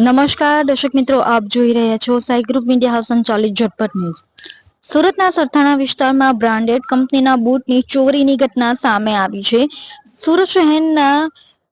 નમસ્કાર, દર્શક મિત્રો, આપ જોઈ રહ્યા છો સાઈ ગ્રુપ મીડિયા હાઉસ સંચાલિત ઝટપટ ન્યૂઝ. સુરતના સરથાણા વિસ્તારમાં બ્રાન્ડેડ કંપનીના બૂટની ચોરીની ઘટના સામે આવી છે. સુરત શહેરના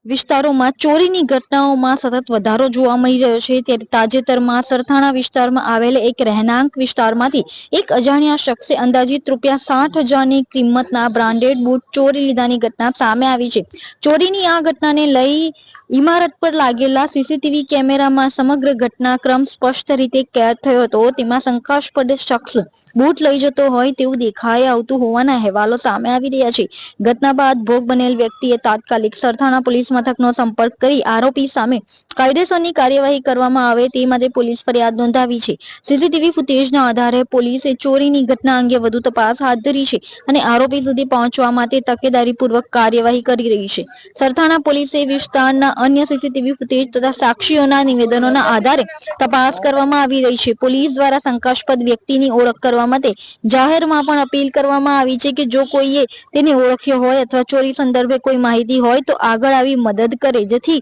વિસ્તારોમાં ચોરીની ઘટનાઓમાં સતત વધારો જોવા મળી રહ્યો છે. ત્યારે તાજેતરમાં સરથાણા વિસ્તારમાં આવેલ એક રહેણાંક વિસ્તારમાંથી એક અજાણ્યા શખ્સે અંદાજિત રૂપિયા સાઠ હજારની કિંમતના બ્રાન્ડેડ બૂટ ચોરી લીધાની ઘટના સામે આવી છે. ચોરીની આ ઘટનાને લઈ ઇમારત પર લાગેલા સીસીટીવી કેમેરામાં સમગ્ર ઘટનાક્રમ સ્પષ્ટ રીતે કેદ થયો હતો. તેમાં શંકાસ્પદ શખ્સ બૂટ લઈ જતો હોય તેવું દેખાઈ આવતું હોવાના અહેવાલો સામે આવી રહ્યા છે. ઘટના બાદ ભોગ બનેલ વ્યક્તિએ તાત્કાલિક સરથાણા પોલીસ મથકનો સંપર્ક કરી આરોપી સામે કાયદેસરની કાર્યવાહી કરવામાં આવે તે માટે પોલીસ ફરિયાદ નોંધાવી છે. સીસીટીવી ફૂટેજના આધારે પોલીસે ચોરીની ઘટના અંગે વધુ તપાસ હાથ ધરી છે અને આરોપી સુધી પહોંચવા માટે તકેદારીપૂર્વક કાર્યવાહી કરી રહી છે. સરથાણા પોલીસે વિસ્તારના અન્ય સીસીટીવી ફૂટેજ તથા સાક્ષીઓના નિવેદનોના આધારે તપાસ કરવામાં આવી રહી છે. પોલીસ દ્વારા શંકાસ્પદ વ્યક્તિની ઓળખ કરવા માટે જાહેરમાં પણ અપીલ કરવામાં આવી છે કે જો કોઈએ તેને ઓળખ્યો હોય અથવા ચોરી સંદર્ભે કોઈ માહિતી હોય તો આગળ આવી મદદ કરે જેથી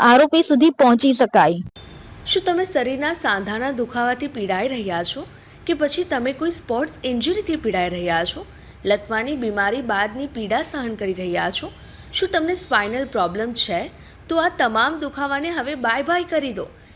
આરોપી સુધી પહોંચી શકાય. શું તમે શરીરના સાંધાના દુખાવાથી પીડાઈ રહ્યા છો? કે પછી તમે કોઈ સ્પોર્ટ્સ ઇન્જરીથી પીડાઈ રહ્યા છો? લકવાની બીમારી બાદની પીડા સહન કરી રહ્યા છો? શું તમને સ્પાઇનલ પ્રોબ્લેમ છે? તો આ તમામ દુખાવાને હવે બાય બાય કરી દો.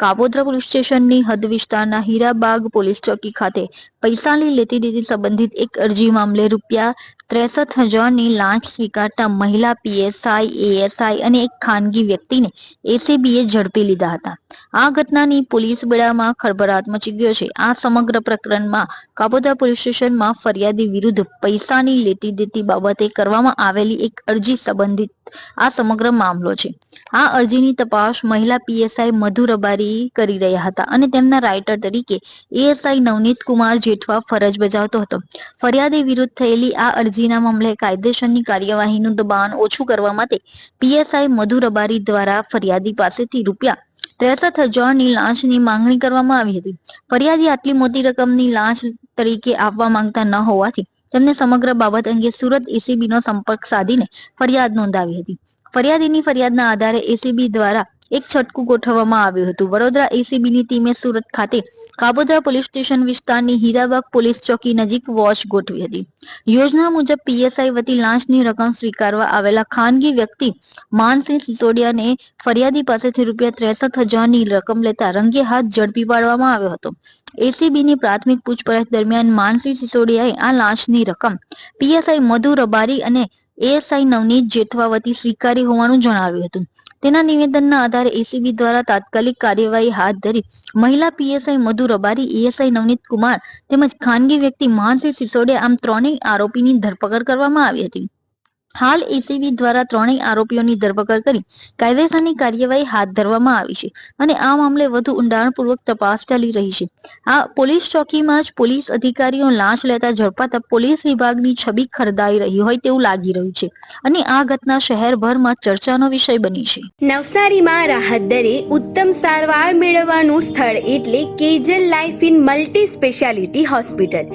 કાપોદ્રા પોલીસ સ્ટેશનની હદ વિસ્તારના હીરાબાગ પોલીસ ચોકી ખાતે પૈસાની લેતી દેતી સંબંધિત એક અરજી મામલે રૂપિયા ત્રેસઠ હજારની લાંચ સ્વીકારતા મહિલા પીએસઆઈ, એએસઆઈ અને એક ખાનગી વ્યક્તિને એસીબીએ ઝડપી લીધા હતા. આ ઘટનાની પોલીસ બેડામાં ખળભળાટ મચી ગયો છે. આ સમગ્ર પ્રકરણમાં કાપોદ્રા પોલીસ સ્ટેશનમાં ફરિયાદી વિરુદ્ધ પૈસાની લેતી દેતી બાબતે કરવામાં આવેલી એક અરજી સંબંધિત આ સમગ્ર મામલો છે. આ અરજીની તપાસ મહિલા પીએસઆઈ મધુ રબારી કરી રહ્યા હતા અને તેમના રાઇટર તરીકે એએસઆઈ નવનીત કુમાર જેઠવા ફરજ બજાવતો હતો. ફરિયાદી વિરુદ્ધ થયેલી આ અરજીના મામલે કાયદેસરની કાર્યવાહીનું દબાણ ઓછું કરવા માટે પીએસઆઈ મધુ રબારી દ્વારા ફરિયાદી પાસેથી રૂપિયા ત્રેસઠ હજારની લાંચની માંગણી કરવામાં આવી હતી. ફરિયાદી આટલી મોટી રકમની લાંચ તરીકે આપવા માંગતા ન હોવાથી તેમને સમગ્ર બાબત અંગે સુરત એસીબી નો સંપર્ક સાધીને ફરિયાદ નોંધાવી હતી. ફરિયાદીની ફરિયાદના આધારે એસીબી દ્વારા એક છટકું ગોઠવવામાં આવ્યું હતું. વડોદરા એસીબીની ટીમે સુરત ખાતે કાબોદરા પોલીસ સ્ટેશન વિસ્તારની હીરાબાગ પોલીસ ચોકી નજીક વોચ ગોઠવી હતી. યોજના મુજબ પીએસઆઈ વતી લાંચની રકમ સ્વીકારવા આવેલા ખાનગી વ્યક્તિ માનસિંહ સિસોડિયાને ફરિયાદી પાસેથી રૂપિયા ત્રેસઠ હજારની રકમ લેતા રંગે હાથ ઝડપી પાડવામાં આવ્યો હતો. એસીબીની પ્રાથમિક પૂછપરછ દરમિયાન માનસિંહ સિસોડિયાએ આ લાંચની રકમ પીએસઆઈ મધુ રબારી અને એએસઆઈ નવનીત જેઠવા વતી સ્વીકારી હોવાનું જણાવ્યું હતું. તેના નિવેદનના આધારે એસીબી દ્વારા તાત્કાલિક કાર્યવાહી હાથ ધરી મહિલા પીએસઆઈ મધુ રબારી, એએસઆઈ નવનીત કુમાર તેમજ ખાનગી વ્યક્તિ માનસિંહ સિસોડિયા આમ ત્રણેય આરોપીની ધરપકડ કરવામાં આવી હતી. હાલ એસીબી દ્વારા ત્રણેય આરોપીઓની ધરપકડ કરી કાયદેસરની કાર્યવાહી હાથ ધરવામાં આવી છે અને આ મામલે વધુ ઊંડાણપૂર્વક તપાસ ચાલી રહી છે. આ પોલીસ ચોકીમાં જ પોલીસ અધિકારીઓ લાંચ લેતા ઝડપાતા પોલીસ વિભાગની છબી ખરદાઈ રહી હોય તેવું લાગી રહ્યું છે અને આ ઘટના શહેરભરમાં ચર્ચાનો વિષય બની છે. નવસારીમાં રાહત દરે ઉત્તમ સારવાર મેળવવાનું સ્થળ એટલે Kejal life in multi speciality hospital.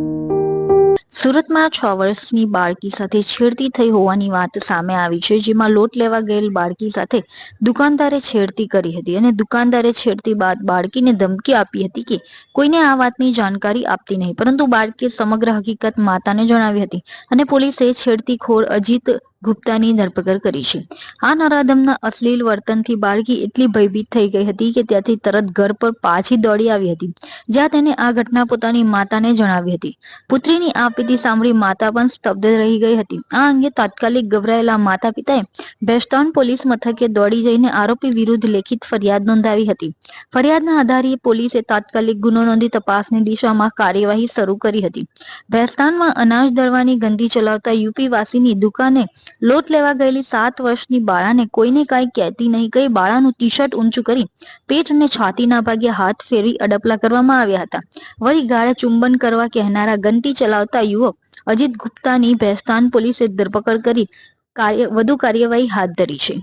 સુરતમાં છ વર્ષની બાળકી સાથે છેડતી થઈ હોવાની વાત સામે આવી છે, જેમાં લોટ લેવા ગયેલ બાળકી સાથે દુકાનદારે છેડતી કરી હતી અને દુકાનદારે છેડતી બાદ બાળકીને ધમકી આપી હતી કે કોઈને આ વાતની જાણકારી આપતી નહીં. પરંતુ બાળકીએ સમગ્ર હકીકત માતાને જણાવી હતી અને પોલીસે છેડતીખોર અજીત ગુપ્તાની ધરપકડ કરી છે. આ નરાધમના અશ્લીલ વર્તનથી બાળકી એટલી ભયભીત થઈ ગઈ હતી કે ત્યાંથી તરત ઘર પર પાછી દોડી આવી હતી, જ્યાં તેને આ ઘટના પોતાની માતાને જણાવી હતી. પુત્રીની આ પીતી સાંભળી માતા પણ સ્તબ્ધ રહી ગઈ હતી. આ અંગે તાત્કાલિક ગભરાયેલા માતા પિતાએ બેસ્ટોન પોલીસ મથકે દોડી જઈને આરોપી વિરુદ્ધ લેખિત ફરિયાદ નોંધાવી હતી. ફરિયાદના આધારે પોલીસે તાત્કાલિક ગુનો નોંધી તપાસની દિશામાં કાર્યવાહી શરૂ કરી હતી. ભેસ્તાનમાં અનાજ દળવાની ગંદી ચલાવતા યુપી વાસીની દુકાને લોટ લેવા ગયેલી સાત વર્ષની બાળાને કોઈને કાંઈ કહેતી નહીં કહી બાળાનું ટી શર્ટ ઊંચું કરી પેટ અને છાતીના ભાગે હાથ ફેરવી અડપલા કરવામાં આવ્યા હતા. વળી ગાળે ચુંબન કરવા કહેનારા ગંતી ચલાવતા યુવક અજીત ગુપ્તાની ભેસ્તાન પોલીસે ધરપકડ કરી કાર્ય, વધુ કાર્યવાહી હાથ ધરી છે.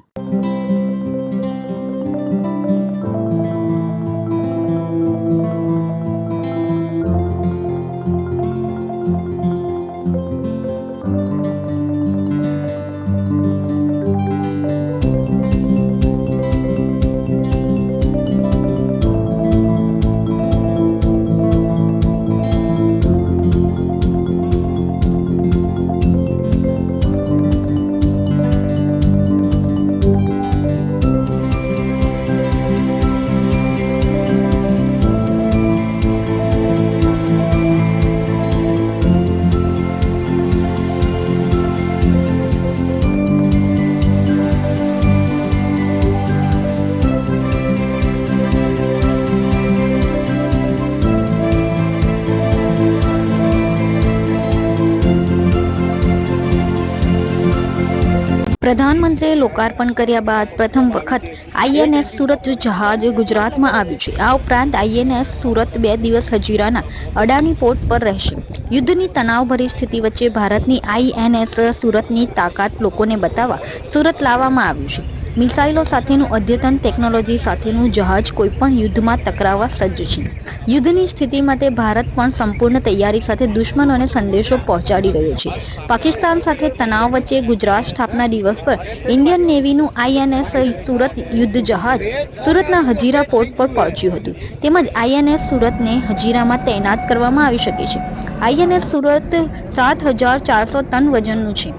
પ્રધાનમંત્રીએ લોકાર્પણ કર્યા બાદ પ્રથમ વખત આઈએનએસ સુરત જહાજ ગુજરાતમાં આવ્યું છે. આ ઉપરાંત આઈએનએસ સુરત બે દિવસ હજીરાના અડાની પોર્ટ પર રહેશે. યુદ્ધની તણાવભરી સ્થિતિ વચ્ચે ભારતની આઈએનએસ સુરતની તાકાત લોકોને બતાવવા સુરત લાવવામાં આવ્યું છે. મિસાઇલો સાથેનું અદ્યતન ટેકનોલોજી સાથેનું જહાજ કોઈપણ યુદ્ધમાં ટકરાવવા સજ્જ છે. યુદ્ધની સ્થિતિ માટે ભારત પણ સંપૂર્ણ તૈયારી સાથે દુશ્મનોને સંદેશો પહોંચાડી રહ્યો છે. પાકિસ્તાન સાથે તણાવ વચ્ચે ગુજરાત સ્થાપના દિવસ પર ઇન્ડિયન નેવીનું આઈએનએસ સુરત યુદ્ધ જહાજ સુરતના હજીરા પોર્ટ પર પહોંચ્યું હતું. તેમજ આઈએનએસ સુરતને હજીરામાં તૈનાત કરવામાં આવી શકે છે. આઈએનએસ સુરત સાત હજાર ચારસો ટન વજનનું છે.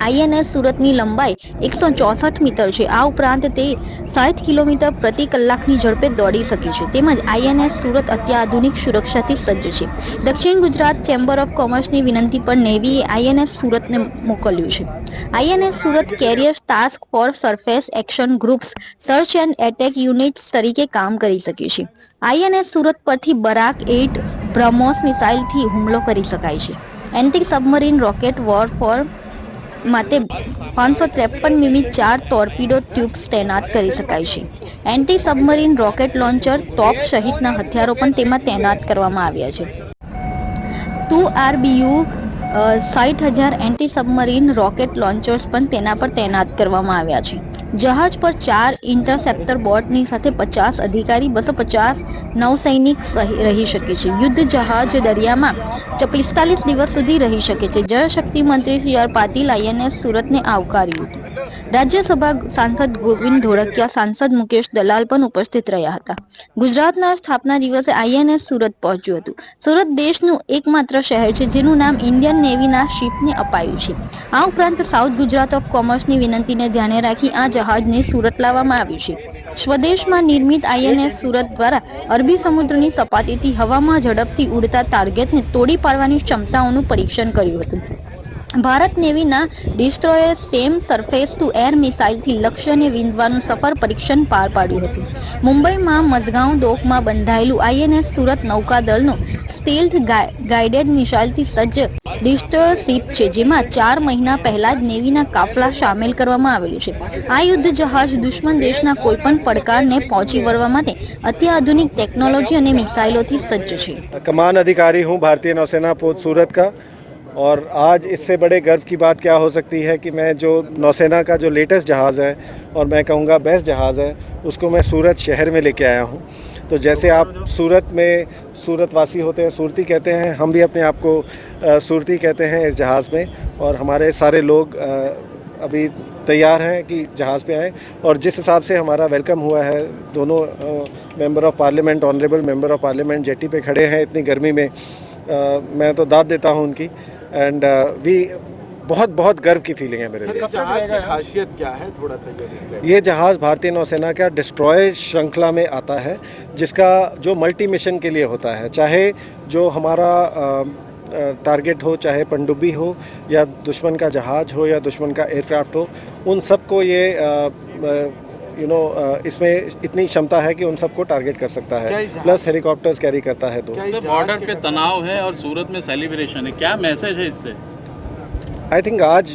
આઈએનએસ સુરતની લંબાઈ એકસો ચોસઠ મીટર છે. આ ઉપરાંત તે સાઠ કિલોમીટર પ્રતિ કલાકની ઝડપે દોડી શકે છે. તેમજ આઈએનએસ સુરત અત્યાધુનિક સુરક્ષાથી સજ્જ છે. દક્ષિણ ગુજરાત ચેમ્બર ઓફ કોમર્સની વિનંતી પર નેવીએ આઈએનએસ સુરતને મોકલ્યું છે. INS Surat carriers task for surface action groups search and attack units તરીકે કામ કરી શકે છે. આઈએનએસ સુરત પરથી બરાક એઇટ બ્રહ્મોસ મિસાઇલથી હુમલો કરી શકાય છે. Anti submarine rocket warfare માટે પાંચસો ત્રેપન મીમી ચાર ટોર્પિડો ટ્યુબ્સ તૈનાત કરી શકાય છે. એન્ટી સબમરીન રોકેટ લોન્ચર તોપ સહિતના હથિયારો પણ તેમાં તૈનાત કરવામાં આવ્યા છે. ટુ આરબીયુ સાઠ હજાર એન્ટી સબમરીન રોકેટ લોન્ચર્સ પણ તેના પર તૈનાત કરવામાં આવ્યા છે. જહાજ પર ચાર ઇન્ટરસેપ્ટર બોટની સાથે પચાસ અધિકારી, બસો પચાસ નૌસૈનિક રહી શકે છે. યુદ્ધ જહાજ દરિયામાં પિસ્તાલીસ દિવસ સુધી રહી શકે છે. જળશક્તિ મંત્રી સી આર પાટીલ આઈએનએસ સુરતને આવકાર્યું હતું. રાજ્યસભા સાંસદ ગોવિંદ ધોળકિયા, સાંસદ મુકેશ દલાલ પણ ઉપસ્થિત રહ્યા હતા. ગુજરાતના સ્થાપના દિવસે આઈએનએસ સુરત પહોંચ્યું હતું. સુરત દેશનું એકમાત્ર શહેર છે, જેનું નામ ઇન્ડિયન નેવીના શિપને અપાયું છે. આ ઉપરાંત સાઉથ ગુજરાત ઓફ કોમર્સની વિનંતીને ધ્યાને રાખી આ જહાજને સુરત લાવવામાં આવ્યું છે. સ્વદેશમાં નિર્મિત આઈએનએસ સુરત દ્વારા અરબી સમુદ્રની સપાટીથી હવામાં ઝડપથી ઉડતા ટાર્ગેટને તોડી પાડવાની ક્ષમતાઓનું પરીક્ષણ કર્યું હતું. Bharat નેવીના destroyer SAM surface to air મિસાઇલથી લક્ષ્યને વિંધવાનું સફળ પરીક્ષણ પાર પાડ્યું હતું. મુંબઈમાં મઝગાંવ ડોકમાં બંધાયેલું આઈએનએસ સુરત નૌકાદળનું સ્ટીલ્થ ગાઇડેડ મિસાઇલથી સજ્જ ડિસ્ટ્રોયર શિપ છે, જેમાં ચાર મહિના પહેલા જ નેવીના કાફલા સામેલ કરવામાં આવેલું છે. આ યુદ્ધ જહાજ દુશ્મન દેશના કોઈપણ પડકારને પહોંચી વળવા માટે અત્યાધુનિક ટેકનોલોજી અને મિસાઇલોથી સજ્જ છે. કમાન અધિકારી હું ભારતીય નૌસેના પોત સુરત કા. और आज इससे बड़े गर्व की बात क्या हो सकती है कि मैं जो नौसेना का जो लेटेस्ट जहाज़ है और मैं कहूँगा बेस्ट जहाज़ है उसको मैं सूरत शहर में लेके आया हूँ। तो जैसे आप सूरत में सूरतवासी होते हैं सूरती कहते हैं हम भी अपने आप को सूरती कहते हैं इस जहाज़ में और हमारे सारे लोग अभी तैयार हैं कि जहाज़ पे आएँ और जिस हिसाब से हमारा वेलकम हुआ है दोनों member of parliament honourable member of parliament jetty पे खड़े हैं इतनी गर्मी में अ, मैं तो दाद देता हूँ उनकी। एंड वी बहुत बहुत गर्व की फीलिंग है मेरे लिए। जहाज़ की खासियत क्या है? थोड़ा सा ये ये जहाज़ भारतीय नौसेना का डिस्ट्रॉयर श्रृंखला में आता है जिसका जो मल्टी मिशन के लिए होता है चाहे जो हमारा टारगेट हो चाहे पनडुब्बी हो या दुश्मन का जहाज़ हो या दुश्मन का एयरक्राफ्ट हो उन सबको ये यू नो इसमें इतनी क्षमता है कि उन सबको टारगेट कर सकता है। प्लस हेलीकॉप्टर्स कैरी करता है तो। बॉर्डर पे तनाव है और सूरत में सेलिब्रेशन है। क्या मैसेज है इससे? आई थिंक आज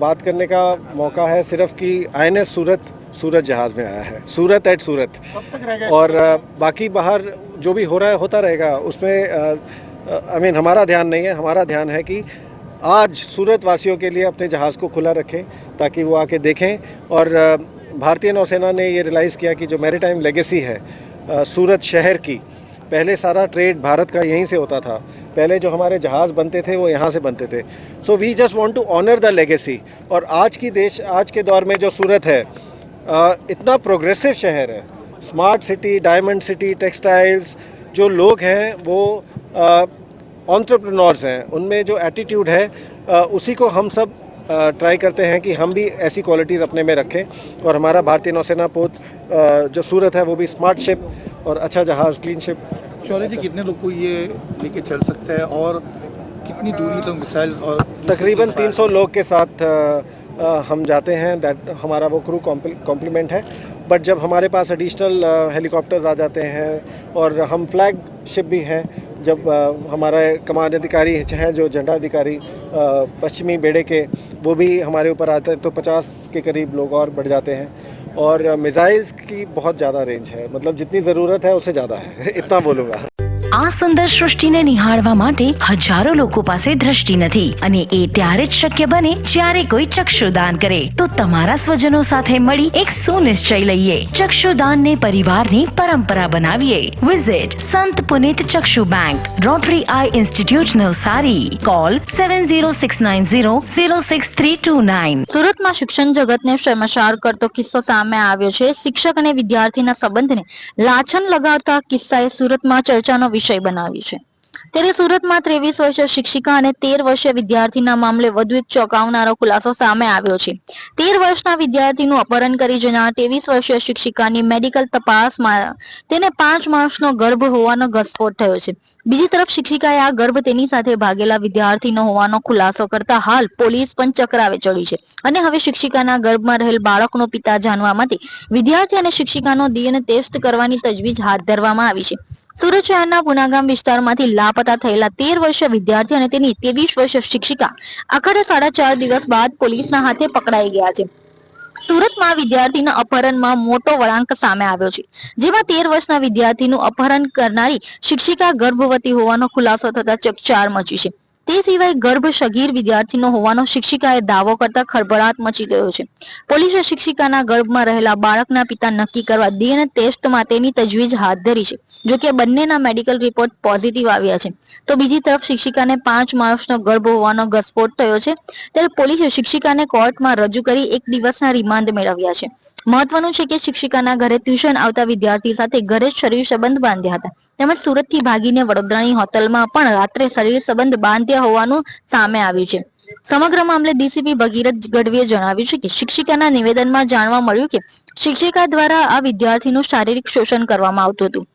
बात करने का मौका है सिर्फ़ कि आईएनएस सूरत सूरत जहाज़ में आया है। सूरत एट सूरत। और बाकी बाहर जो भी हो रहा है होता रहेगा। उसमें आई मीन हमारा ध्यान नहीं है। हमारा ध्यान है कि आज सूरत वासियों के लिए अपने जहाज़ को खुला रखें ताकि वो आके देखें। और भारतीय नौसेना ने ये रियलाइज़ किया कि जो मैरीटाइम लेगेसी है सूरत शहर की पहले सारा ट्रेड भारत का यहीं से होता था। पहले जो हमारे जहाज़ बनते थे वो यहाँ से बनते थे। So we just want to honour the legacy और आज की देश आज के दौर में जो सूरत है अ, इतना प्रोग्रेसिव शहर है। Smart city diamond city textiles जो लोग हैं वो ऑन्टरप्रनोर्स हैं। उनमें जो एटीट्यूड है अ, उसी को हम सब ट्राई करते हैं कि हम भी ऐसी क्वालिटीज़ अपने में रखें और हमारा भारतीय नौसेना पोत जो सूरत है वो भी स्मार्ट शिप और अच्छा जहाज़ क्लीन शिप शौर्य जी कितने लोग को ये लेके चल सकता है और कितनी दूरी तक मिसाइल और तकरीबन 300 लोग के साथ हम जाते हैं। दैट हमारा वो क्रू कॉम्प्लीमेंट है। बट जब हमारे पास एडिशनल हेलीकॉप्टर्स आ जाते हैं और हम फ्लैग शिप भी हैं जब हमारे कमान अधिकारी हैं जो झंडा अधिकारी पश्चिमी बेड़े के वो भी हमारे ऊपर आते हैं तो 50 के करीब लोग और बढ़ जाते हैं और मिसाइल्स की बहुत ज़्यादा रेंज है मतलब जितनी ज़रूरत है उससे ज़्यादा है इतना बोलूँगा આ સુંદર સૃષ્ટિને નિહાળવા માટે હજારો લોકો પાસે દ્રષ્ટિ નથી અને એ ત્યારે જ શક્ય બને જ્યારે કોઈ ચક્ષુદાન કરે. તો તમારા સ્વજનો સાથે મળી એક સુનિશ્ચય લઈએ. ચક્ષુદાનને પરિવારની પરંપરા બનાવીએ. વિઝિટ સંત પુનિત ચક્ષુ bank Rotary eye institute Navsari. Call seven zero six nine zero zero six three two nine સુરતમાં શિક્ષણ જગતને શર્મસાર કરતો કિસ્સો સામે આવ્યો છે. શિક્ષક અને વિદ્યાર્થીના સંબંધને લાછન લગાવતા કિસ્સાએ સુરતમાં ચર્ચાનો વિષય બનાવી છે. ત્યારે સુરતમાં ત્રેવીસ વર્ષીય શિક્ષિકા અને તેર વર્ષીય વિદ્યાર્થીના મામલે વધુ એક ચોંકાવનારો ખુલાસો સામે આવ્યો છે. તેર વર્ષના વિદ્યાર્થીનું અપહરણ કરી જનાર ત્રેવીસ વર્ષીય શિક્ષિકાની મેડિકલ તપાસમાં તેને પાંચ માસનો ગર્ભ હોવાનો ઘસફોટ થયો છે. બીજી તરફ શિક્ષિકાએ આ ગર્ભ તેની સાથે ભાગેલા વિદ્યાર્થીનો હોવાનો ખુલાસો કરતા હાલ પોલીસ પણ ચક્રાવે ચડી છે. અને હવે શિક્ષિકાના ગર્ભમાં રહેલ બાળકનો પિતા જાણવા માટે વિદ્યાર્થી અને શિક્ષિકાનો ડીએનએ ટેસ્ટ કરવાની તજવીજ હાથ ધરવામાં આવી છે. સુરત શહેરના પુનાગામ વિસ્તારમાંથી લાપતા થયેલા તેર વર્ષીય વિદ્યાર્થી અને તેની ત્રેવીસ વર્ષ શિક્ષિકા આખરે સાડા ચાર દિવસ બાદ પોલીસના હાથે પકડાઈ ગયા છે. સુરતમાં વિદ્યાર્થીના અપહરણમાં મોટો વળાંક સામે આવ્યો છે, જેમાં તેર વર્ષના વિદ્યાર્થીનું અપહરણ કરનારી શિક્ષિકા ગર્ભવતી હોવાનો ખુલાસો થતા ચકચાર મચી છે. તે સિવાય ગર્ભ સગીર વિદ્યાર્થીનો હોવાનો શિક્ષિકાએ દાવો કરતા ખળભળાટ મચી ગયો છે. પોલીસે શિક્ષિકાના ગર્ભમાં રહેલા બાળકના પિતા નક્કી કરવા ડીએનએ ટેસ્ટ માટેની તજવીજ હાથ ધરી છે, જો કે બંનેના મેડિકલ રિપોર્ટ પોઝિટિવ આવ્યા છે. તો બીજી તરફ શિક્ષિકાને પાંચ માસનો ગર્ભ હોવાનો ઘસફોટ થયો છે, ત્યારે પોલીસે શિક્ષિકાને કોર્ટમાં રજૂ કરી એક દિવસના રિમાન્ડ મેળવ્યા છે. મહત્વનું છે કે શિક્ષિકાના ઘરે ટ્યુશન આવતા વિદ્યાર્થી સાથે ઘરે જ શરીર સંબંધ બાંધ્યા હતા. તેમજ સુરતથી ભાગીને વડોદરાની હોટલમાં પણ રાત્રે શરીર સંબંધ બાંધ્યા હોવાનું સામે આવ્યું છે. સમગ્ર મામલે ડીસીપી ભગીરથ ગઢવીએ જણાવ્યું છે કે શિક્ષિકાના નિવેદનમાં જાણવા મળ્યું કે શિક્ષિકા દ્વારા આ વિદ્યાર્થીનું શારીરિક શોષણ કરવામાં આવતું હતું.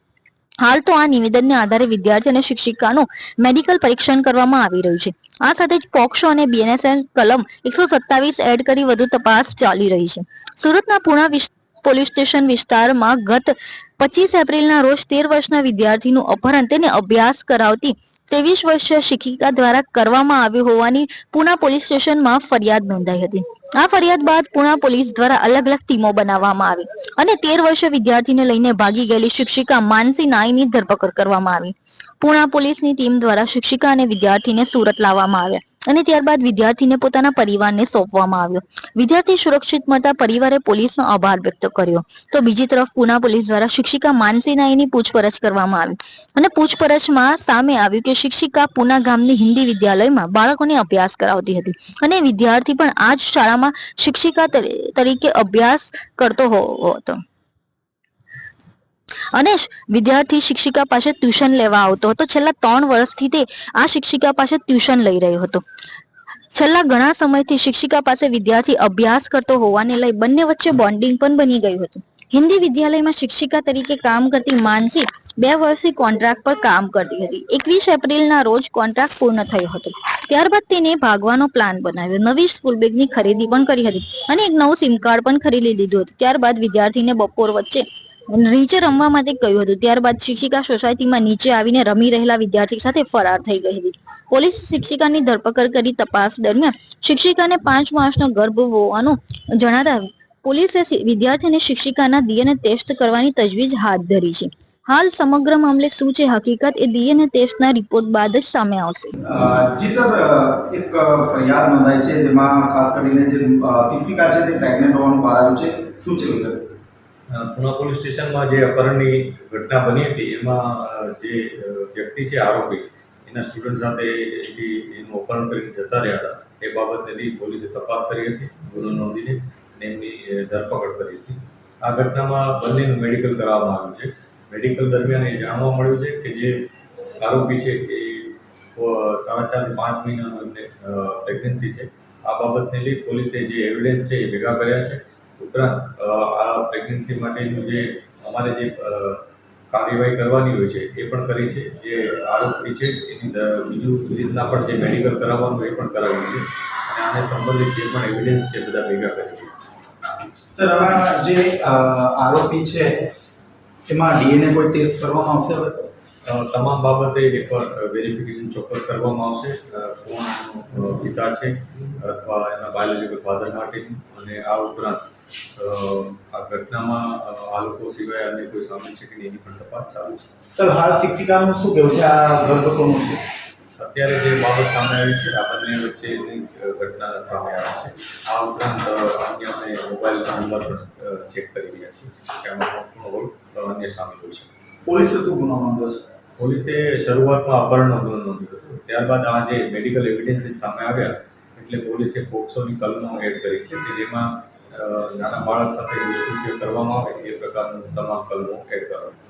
હાલ તો આ નિવેદનને આધારે વિદ્યાર્થી અને શિક્ષિકાનું મેડિકલ પરીક્ષણ કરવામાં આવી રહ્યું છે. આ સાથે જ પોક્સો અને બીએનએસએલ કલમ એકસો સત્તાવીસ એડ કરી વધુ તપાસ ચાલી રહી છે. સુરતના પુણા પોલીસ સ્ટેશન વિસ્તારમાં ગત પચીસ એપ્રિલના રોજ તેર વર્ષના વિદ્યાર્થીનું અપહરણ તેને અભ્યાસ કરાવતી ત્રેવીસ વર્ષીય શિક્ષિકા દ્વારા કરવામાં આવ્યું હોવાની પુના પોલીસ સ્ટેશનમાં ફરિયાદ નોંધાઈ હતી. આ ફરિયાદ બાદ પુણા પોલીસ દ્વારા અલગ અલગ ટીમો બનાવવામાં આવી અને તેર વર્ષીય વિદ્યાર્થીને લઈને ભાગી ગયેલી શિક્ષિકા માનસી નાઈની ધરપકડ કરવામાં આવી. પુણા પોલીસની ટીમ દ્વારા શિક્ષિકા અને વિદ્યાર્થીને સુરત લાવવામાં આવ્યા. અને ત્યારબાદ વિદ્યાર્થીને પોતાના પરિવારને સોંપવામાં આવ્યો. વિદ્યાર્થી સુરક્ષિત મળતા પરિવારે પોલીસનો આભાર વ્યક્ત કર્યો. તો બીજી તરફ પુના પોલીસ દ્વારા શિક્ષિકા માનસી નાઈની પૂછપરછ કરવામાં આવી. અને પૂછપરછમાં સામે આવ્યું કે શિક્ષિકા પુના ગામની હિન્દી વિદ્યાલયમાં બાળકોને અભ્યાસ કરાવતી હતી. અને વિદ્યાર્થી પણ આ જ શાળામાં શિક્ષિકા તરીકે અભ્યાસ કરતો હતો. અને વિદ્યાર્થી શિક્ષિકા પાસે ટ્યુશન લેવા આવતો હતો. છેલ્લા ત્રણ વર્ષથી તે આ શિક્ષિકા પાસે ટ્યુશન લઈ રહ્યો હતો. છેલ્લા ઘણા સમયથી શિક્ષિકા પાસે વિદ્યાર્થી અભ્યાસ કરતો હોવાને લઈ બંને વચ્ચે બોન્ડિંગ પણ બની ગયું હતું. હિન્દી વિદ્યાલયમાં શિક્ષિકા તરીકે કામ કરતી માનસી બે વર્ષથી કોન્ટ્રાક્ટ પર કામ કરતી હતી. એકવીસ એપ્રિલના રોજ કોન્ટ્રાક્ટ પૂર્ણ થયો હતો. ત્યારબાદ તેને ભાગવાનો પ્લાન બનાવ્યો. નવી સ્કૂલ બેગની ખરીદી પણ કરી હતી અને એક નવું સિમ કાર્ડ પણ ખરીદી લીધું હતું. ત્યારબાદ વિદ્યાર્થીને બપોર વચ્ચે નીચે રમવા માટે કહ્યું હતું. ત્યારબાદ શિક્ષિકા સોસાયટીમાં નીચે આવીને રમી રહેલા વિદ્યાર્થી સાથે ફરાર થઈ ગઈ હતી. પોલીસ શિક્ષિકાની ધરપકડ કરી તપાસ દરમિયાન શિક્ષિકાને પાંચ માસનો ગર્ભ હોવાનું જણાતા પોલીસે વિદ્યાર્થીને શિક્ષિકાના ડીએનએ ટેસ્ટ કરવાની તજવીજ હાથ ધરી છે. હાલ સમગ્ર મામલે શું છે? હકીકત એ ડીએનએ ટેસ્ટના રિપોર્ટ બાદ જ સામે આવશે. જી સર એક ફરિયાદ નોંધાઈ છે. જેમાં ખાસ કરીને જે શિક્ષિકા છે તે પ્રેગ્નન્ટ હોવાનું બહાર આવ્યું છે. શું છે પુણા પોલીસ સ્ટેશનમાં જે અપહરણની ઘટના બની હતી, એમાં જે વ્યક્તિ છે આરોપી, એના સ્ટુડન્ટ સાથે એથી એનું અપહરણ કરીને જતા રહ્યા હતા, એ બાબતેની પોલીસે તપાસ કરી હતી, ગુનો નોંધીને અને એમની ધરપકડ કરી હતી. આ ઘટનામાં બંનેનું મેડિકલ કરાવવામાં આવ્યું છે. મેડિકલ દરમિયાન એ જાણવા મળ્યું છે કે જે આરોપી છે એ સાડા ચારથી પાંચ મહિનાનું એમને પ્રેગ્નન્સી છે. આ બાબતને લઈ પોલીસે જે એવિડન્સ છે એ ભેગા કર્યા છે. ઉપરાંત આ પ્રેગ્નન્સી માટેનું જે અમારે જે કાર્યવાહી કરવાની હોય છે એ પણ કરી છે. જે આરોપી છે એની બીજું રીતના પણ જે મેડિકલ કરાવવાનું એ પણ કરાવ્યું છે. અને આને સંબંધિત જે પણ એવિડન્સ છે બધા ભેગા કરી છે. સર આમાં જે આરોપી છે એમાં ડીએનએ કોઈ ટેસ્ટ કરવામાં આવશે? તમામ બાબતે એકવાર વેરિફિકેશન ચોક્કસ કરવામાં આવશે. કોણ પિતા છે અથવા એના બાયોલોજીકલ ફાધર માટેનું અને આ ઉપરાંત આ ઘટનામાં આ લોકો સિવાય અન્ય કોઈ સામેલ છે કે નહીં એની પણ તપાસ ચાલુ છે. સર હાલ શિક્ષિકાનું શું કહેવું છે? આ ગર્ભ છે અત્યારે જે બાબત સામે આવી છે આ બંને વચ્ચેની ઘટના સામે આવી છે આ ઉપરાંત અન્ય અમે મોબાઈલ નંબર પણ ચેક કરી રહ્યા છીએ કે આમાં કોણ કોણ અન્ય સામેલ હોય છે. પોલીસે શું ગુનો નોંધ્યો છે? પોલીસે શરૂઆતમાં અપહરણનો ગુનો નોંધ્યો હતો. ત્યારબાદ આ જે મેડિકલ એવિડન્સીસ સામે આવ્યા એટલે પોલીસે પોક્સોની કલમો એડ કરી છે કે જેમાં નાના બાળક સાથે દુષ્કૃત્ય કરવામાં આવે એ પ્રકારનું તમામ કલમો એડ કરવામાં